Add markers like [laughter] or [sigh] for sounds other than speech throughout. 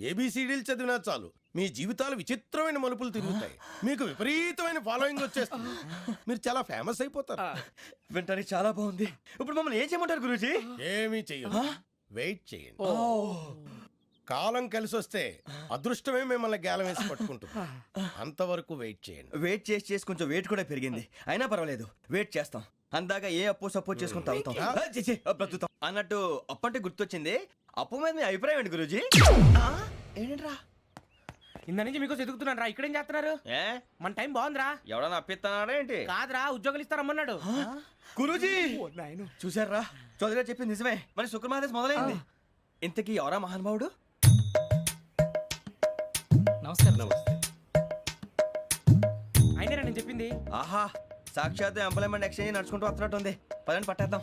ఏబీసీడీలు చదివినా చాలు. మీ జీవితాలు విచిత్రమైన మలుపులు తిరుగుతాయి. మీకు విపరీతమైన ఫాలోయింగ్ వచ్చేస్తుంది. మీరు చాలా ఫేమస్ అయిపోతారు. వింటానికి చాలా బాగుంది. ఇప్పుడు మమ్మల్ని ఏం చేయమంటారు గురుజీ? ఏమీ చెయ్యదు వెయిట్ చేయండి. కాలం కలిసి వస్తే అదృష్టమే మిమ్మల్ని గేలం వేసి పట్టుకుంటుంది. అంతవరకు వెయిట్ చేయండి. వెయిట్ చేసి చేసి కొంచెం వెయిట్ కూడా పెరిగింది. అయినా పర్వాలేదు వెయిట్ చేస్తాం. అందాక ఏ అప్పు సపోర్ట్ చేసుకుని తాగుతాం. ఆ, ఛీ, ఛీ, ఆ, బ్రతుకుతాం. అన్నట్టు అప్పు అంటే గుర్తొచ్చింది. అప్పు మీద మీ అభిప్రాయం ఏంటి గురుజీ? ఏంటరా? ఇంత నుంచి మీకు ఎదుగుతున్నాను రా ఇక్కడేం చేస్తున్నారు? ఏ? మన టైం బాగుందిరా. ఎవడన్నా అప్పిస్తున్నాడా ఏంటి? కాదురా ఉద్యోగాలు ఇస్తారమ్మన్నాడు. గురుజీ! చూసారా చౌదరిగా చెప్పింది నిజమే. మరి శుక్రమాదేశ్ మొదలైంది. ఇంతకీ ఎవరా మహానుభావుడు? నమస్కారం అయినా నేను చెప్పింది? ఆహా సాక్షాత్ ఎంప్లాయ్మెంట్ ఎక్స్చేంజ్ నడుచుకుంటూ వస్తున్నట్టు ఉంది పదండి పట్టేద్దాం.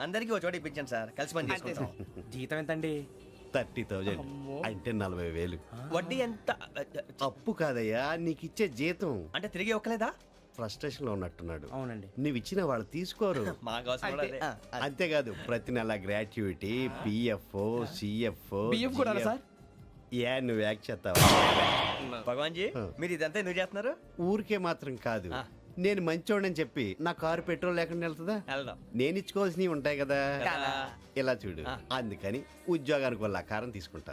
అందరికీ ఒక చోట ఇప్పించండి సార్. కలిసి పని చేసుకుంటాం. జీతం ఎంతండి? Thirty thousand. అంటే నలభై వేలు. వడ్డీ ఎంత? అప్పు కాదయ్యా నీకు ఇచ్చే జీతం. అంటే తిరిగి ఒక్కలేదా ఫ్రస్ట్రేషన్లో ఉన్నట్టున్నాడు. అవునండి. నువ్వు ఇచ్చిన వాళ్ళు తీసుకోరు. [laughs] అంతేకాదు ప్రతి నెల గ్రాట్యుటీ పిఎఫ్ సిఎఫ్ బియ్యం కూడా సార్? ఏ నువ్వు యాక్ట్ చేస్తావా? భగవాన్ జీ మీరు ఇదంతా ఎందుకు చేస్తున్నారు? ఊరికే మాత్రం కాదు. నేను మంచోడని చెప్పి నా కారు పెట్రోల్ లేకుండా వెళ్తుందా? వెళ్దాం. నేను ఇచ్చుకోవాల్సినవి ఉంటాయి కదా. ఇలా చూడు. అందుకని ఉద్యోగానికి వాళ్ళ ఆకారం తీసుకుంటా.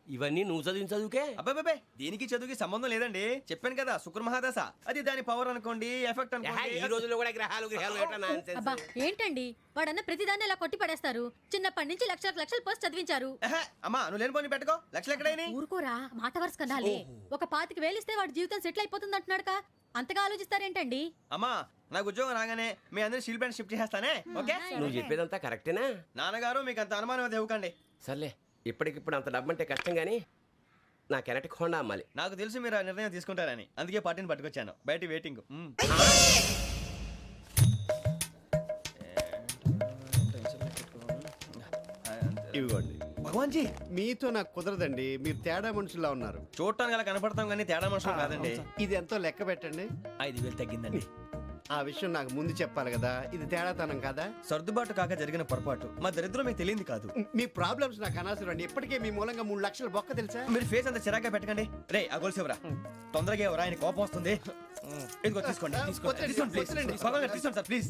ఇవన్నీ నువ్వు చదివిన చదువుకే? అబ్బాబే దీనికి చదువుకి సంబంధం లేదండి. చెప్పాను కదా శుక్ర మహాదశ అది దాని పవర్ అనుకోండి ఎఫెక్ట్ ఏహే, ఈ అనుకోండి రోజుల్లో కూడా గ్రహాలు గ్రహాలు ఏటా nonsense? అబ్బా ఏంటండి? వాడన్న ప్రతిదాన్ని ఇలా కొట్టి పడేస్తారు చిన్నప్పటి నుంచి లక్షలకు లక్షలు పోస్ట్ చదివించారు. అమ్మా నువ్వు లేని పోనీ పెట్టుకో. లక్షలు ఎక్కడైనా ఊరుకోరా మాట వరుస కనాలే ఒక పాతికి వేలిస్తే వాడి జీవితం సెటిల్ అయిపోతుంది అంటున్నాడుగా అంతగా ఆలోచిస్తారేంటండి? అమ్మా నాకు ఉద్యోగం రాగానే మీ అందరి స్టీల్ ప్లాంట్ షిఫ్ట్ చేస్తానే ఓకే? నువ్వు చెప్పేదంతా కరెక్టేనా నాన్నగారు మీకు అంత అనుమానం ఇవ్వకండి. సర్లే. ఇప్పటికిప్పుడు అంత డబ్బు అంటే కష్టం కానీ నా కెనటిక్ హోండా అమ్మాలి. నాకు తెలుసు మీరు ఆ నిర్ణయం తీసుకుంటారని. అందుకే పార్టీని పట్టుకొచ్చాను. బయట వెయిటింగ్. మ్మ్. ఇవ్వండి. భగవాన్ జీ మీతో నాకు కుదరదండి. మీరు తేడా మనుషుల్లా ఉన్నారు. చూడటానికి అలా కనపడతాం కానీ తేడా మనుషులు కాదండి. ఇది ఎంతో లెక్క పెట్టండి. ఐదు వేలు తగ్గిందండి. ఆ విషయం నాకు ముందు చెప్పాలి కదా. ఇది తేడాతనం కదా? సర్దుబాటు కాక జరిగిన పొరపాటు. మా దరిద్రం మీకు తెలియంది కాదు. మీ ప్రాబ్లమ్స్ నాకు అనవసరం అండి ఇప్పటికే మీ మూలంగా మూడు లక్షల బొక్క తెలుసా? మీరు ఫేస్ అంత చిరాగ్గా పెట్టకండి. రే ఆ గొలుసు ఇవ్వరా తొందరగా ఎవరా ఆయన కోపం వస్తుంది. ఇదిగో తీసుకోండి తీసుకోండి. తీసుకోండి ప్లీజ్ తీసుకోండి సార్ ప్లీజ్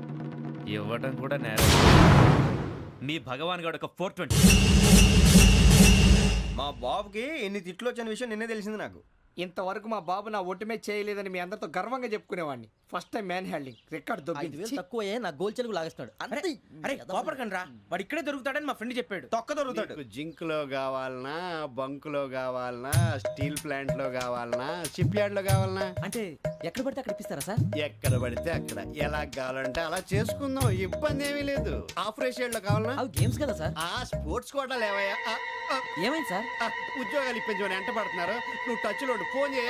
ఇవ్వటం కూడా నేరం. మీ భగవాన్ గారు ఒక ఫోర్ ట్వంటీ. మా బాబుకి ఎన్ని తిట్లు వచ్చిన విషయం నిన్నే తెలిసింది నాకు. ఇంతవరకు మా బాబు నా ఒట్టుమే చేయలేదని మీ అందరితో గర్వంగా చెప్పుకునేవాడిని. First time man handing record ఐదు వేలు దొబ్బింది తక్కువ నా గోల్ చెలుగు లాగేస్తున్నాడు. అంతే. అరే కోపడకండి రా. వాడు ఇక్కడే దొరుకుతాడని మా ఫ్రెండ్ చెప్పాడు. తొక్క దొరుకుతాడు. జింక్లో కావాలనా బంక్లో కావాలనా స్టీల్ ప్లాంట్లో కావాలనా షిప్ యార్డ్లో కావాలనా? అంటే ఎక్కడ పడితే అక్కడ ఇప్పిస్తారా సార్? ఎక్కడ పడితే అక్కడ. ఎలా కావాలంటే అలా చేసుకుందాం. ఇబ్బంది ఏమీ లేదు. ఆపరేషన్లో కావాలనా? అవి గేమ్స్ కదా సార్. ఆ స్పోర్ట్స్ కోటా లేవయ్యా. ఆ, ఆ, ఏమైంది సార్? ఆ, ఉద్యోగాలు ఇప్పించమని ఎంట పడుతున్నారు. నువ్వు టచ్లో ఉండు. ఫోన్ చేయ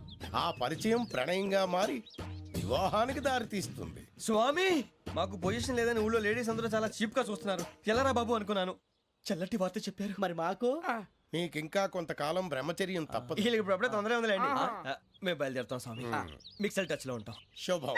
ఆ పరిచయం ప్రణయంగా మారి వివాహానికి దారితీస్తుంది. స్వామి మాకు పొజిషన్ లేదని ఊళ్ళో లేడీస్ అందరూ చాలా చీప్గా చూస్తున్నారు. ఎలారా బాబు అనుకున్నాను. చల్లటి వార్త చెప్పారు. మరి మాకు? నీకింకా కొంతకాలం బ్రహ్మచర్యం తప్పదు. వీళ్ళకి ఇప్పుడు అప్పుడే తొందరగా ఉందిలేండి. ఆ, మేము బయలుదేరుతాం స్వామి. మిక్సల్ టచ్లో ఉంటాం. శుభం.